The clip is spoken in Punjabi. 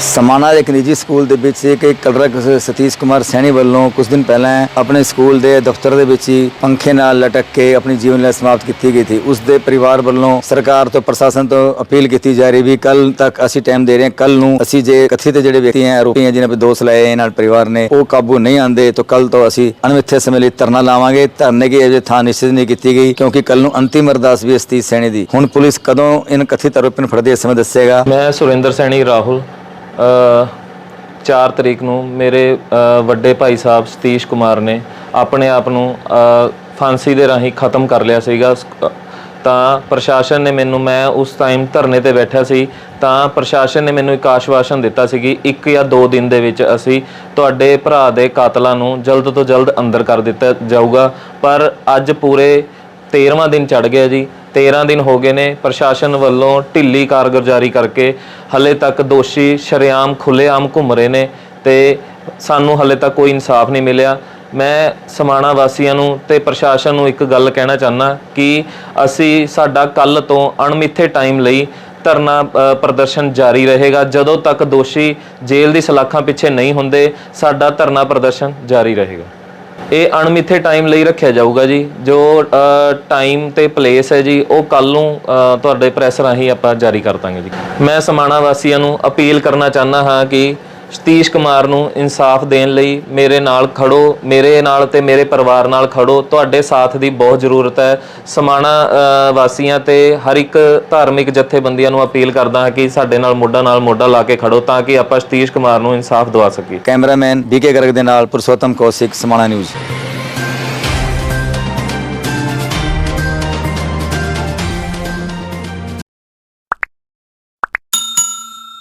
ਸਮਾਨਾ ਦੇ ਇੱਕ ਨਿੱਜੀ ਸਕੂਲ ਦੇ ਵਿੱਚ ਇੱਕ ਕਲਰਕ ਸਤੀਸ਼ ਕੁਮਾਰ ਸੈਣੀ ਵੱਲੋਂ ਕੁਝ ਦਿਨ ਪਹਿਲਾਂ ਆਪਣੇ ਸਕੂਲ ਦੇ ਦਫ਼ਤਰ ਦੇ ਵਿੱਚ ਹੀ ਪੰਖੇ ਨਾਲ ਲਟਕ ਕੇ ਆਪਣੀ ਜੀਵਨ ਲੀਲਾ ਸਮਾਪਤ ਕੀਤੀ ਗਈ ਸੀ। ਉਸ ਦੇ ਪਰਿਵਾਰ ਵੱਲੋਂ ਸਰਕਾਰ ਤੋਂ ਪ੍ਰਸ਼ਾਸਨ ਤੋਂ ਅਪੀਲ ਕੀਤੀ ਜਾ ਰਹੀ ਵੀ ਕੱਲ ਤੱਕ ਅਸੀਂ ਟਾਈਮ ਦੇ ਰਹੇ ਹਾਂ। ਕੱਲ ਨੂੰ ਅਸੀਂ ਜੇ ਕਥਿਤ ਜਿਹੜੇ ਵਿਅਕਤੀ ਹੈ, ਆਰੋਪੀ ਹੈ, ਜਿਨ੍ਹਾਂ 'ਤੇ ਦੋਸ਼ ਲਾਏ ਇਹਨਾਂ ਪਰਿਵਾਰ ਨੇ ਉਹ ਕਾਬੂ ਨਹੀਂ ਆਂਦੇ ਤਾਂ ਕੱਲ ਤੋਂ ਅਸੀਂ ਅਣਮਿੱਥੇ ਸਮੇਂ ਲਈ ਧਰਨਾ ਲਾਵਾਂਗੇ। ਧਰਨੇ ਦੀ ਅਜੇ ਥਾਂ ਨਿਸ਼ਚਿਤ ਨਹੀਂ ਕੀਤੀ ਗਈ ਕਿਉਂਕਿ ਕੱਲ ਨੂੰ ਅੰਤਿਮ ਅਰਦਾਸ ਵੀ ਸਤੀਸ਼ ਸੈਣੀ ਦੀ। ਹੁਣ ਪੁਲਿਸ ਕਦੋਂ ਇਨ ਕਥਿਤ ਆਰੋਪੀਆਂ ਨੂੰ ਫੜਦੀ ਇਸ ਸਮੇਂ ਦੱਸੇਗਾ? ਮੈਂ ਸੁਰਿੰਦਰ ਸੈਣੀ, ਰਾਹੁਲ। 4 ਤਰੀਕ ਨੂੰ ਮੇਰੇ ਵੱਡੇ ਭਾਈ ਸਾਹਿਬ ਸਤੀਸ਼ ਕੁਮਾਰ ਨੇ ਆਪਣੇ ਆਪ ਨੂੰ ਫਾਂਸੀ ਦੇ ਰਾਹੀਂ ਖਤਮ ਕਰ ਲਿਆ ਸੀਗਾ। ਤਾਂ ਪ੍ਰਸ਼ਾਸਨ ਨੇ ਮੈਨੂੰ, ਮੈਂ ਉਸ ਟਾਈਮ ਧਰਨੇ ਤੇ ਬੈਠਾ ਸੀ, ਤਾਂ ਪ੍ਰਸ਼ਾਸਨ ਨੇ ਮੈਨੂੰ ਇੱਕ ਆਸ਼ਵਾਸਨ ਦਿੱਤਾ ਸੀ ਕਿ ਇੱਕ ਜਾਂ ਦੋ ਦਿਨ ਦੇ ਵਿੱਚ ਅਸੀਂ ਤੁਹਾਡੇ ਭਰਾ ਦੇ ਕਾਤਲਾਂ ਨੂੰ ਜਲਦ ਤੋਂ ਜਲਦ ਅੰਦਰ ਕਰ ਦਿੱਤਾ ਜਾਊਗਾ। ਪਰ ਅੱਜ ਪੂਰੇ 13ਵਾਂ ਦਿਨ ਚੜ ਗਿਆ ਜੀ। 13 ਦਿਨ ਹੋ ਗਏ ਨੇ ਪ੍ਰਸ਼ਾਸਨ ਵੱਲੋਂ ਢਿੱਲੀ ਕਾਰਗੁਜ਼ਾਰੀ ਕਰਕੇ ਹਲੇ ਤੱਕ ਦੋਸ਼ੀ ਸ਼ਰੇਆਮ ਖੁੱਲੇਆਮ ਘੁੰਮ ਰਹੇ ਨੇ ਤੇ ਸਾਨੂੰ ਹਲੇ ਤੱਕ ਕੋਈ ਇਨਸਾਫ ਨਹੀਂ ਮਿਲਿਆ। ਮੈਂ ਸਮਾਣਾ ਵਾਸੀਆਂ ਨੂੰ ਤੇ ਪ੍ਰਸ਼ਾਸਨ ਨੂੰ ਇੱਕ ਗੱਲ ਕਹਿਣਾ ਚਾਹੁੰਦਾ ਕਿ ਅਸੀਂ ਸਾਡਾ ਕੱਲ ਤੋਂ ਅਣਮਿੱਥੇ ਟਾਈਮ ਲਈ ਧਰਨਾ ਪ੍ਰਦਰਸ਼ਨ ਜਾਰੀ ਰਹੇਗਾ। ਜਦੋਂ ਤੱਕ ਦੋਸ਼ੀ ਜੇਲ੍ਹ ਦੀ ਸਲਾਖਾਂ ਪਿੱਛੇ ਨਹੀਂ ਹੁੰਦੇ, ਸਾਡਾ ਧਰਨਾ ਪ੍ਰਦਰਸ਼ਨ ਜਾਰੀ ਰਹੇਗਾ। ਇਹ ਅਣਮਿੱਥੇ ਟਾਈਮ ਲਈ ਰੱਖਿਆ ਜਾਊਗਾ ਜੀ। ਜੋ ਟਾਈਮ ਤੇ ਪਲੇਸ ਹੈ ਜੀ, ਉਹ ਕੱਲ ਨੂੰ ਤੁਹਾਡੇ ਪ੍ਰੈਸ ਰਾਹੀਂ ਆਪਾਂ ਜਾਰੀ ਕਰ ਦਾਂਗੇ ਜੀ। ਮੈਂ ਸਮਾਣਾ ਵਾਸੀਆਂ ਨੂੰ ਅਪੀਲ ਕਰਨਾ ਚਾਹੁੰਦਾ ਹਾਂ ਕਿ ਸਤੀਸ਼ ਕੁਮਾਰ ਨੂੰ ਇਨਸਾਫ ਦੇਣ ਲਈ ਮੇਰੇ ਨਾਲ ਖੜੋ, ਮੇਰੇ ਨਾਲ ਤੇ ਮੇਰੇ ਪਰਿਵਾਰ ਨਾਲ ਖੜੋ, ਤੁਹਾਡੇ ਸਾਥ ਦੀ ਬਹੁਤ ਜ਼ਰੂਰਤ ਹੈ। ਸਮਾਣਾ ਵਾਸੀਆਂ ਤੇ ਹਰ ਇੱਕ ਧਾਰਮਿਕ ਜਥੇਬੰਦੀਆਂ ਨੂੰ ਅਪੀਲ ਕਰਦਾ ਹਾਂ ਕਿ ਸਾਡੇ ਨਾਲ ਮੋਢਾ ਨਾਲ ਮੋਢਾ ਲਾ ਕੇ ਖੜੋ ਤਾਂ ਕਿ ਆਪਾਂ ਸਤੀਸ਼ ਕੁਮਾਰ ਨੂੰ ਇਨਸਾਫ ਦਵਾ ਸਕੀਏ। ਕੈਮਰਾਮੈਨ ਬੀਕੇ ਗਰਗ ਦੇ ਨਾਲ ਪੁਰਸ਼ੋਤਮ ਕੌਸ਼ਿਕ, ਸਮਾਣਾ ਨਿਊਜ਼।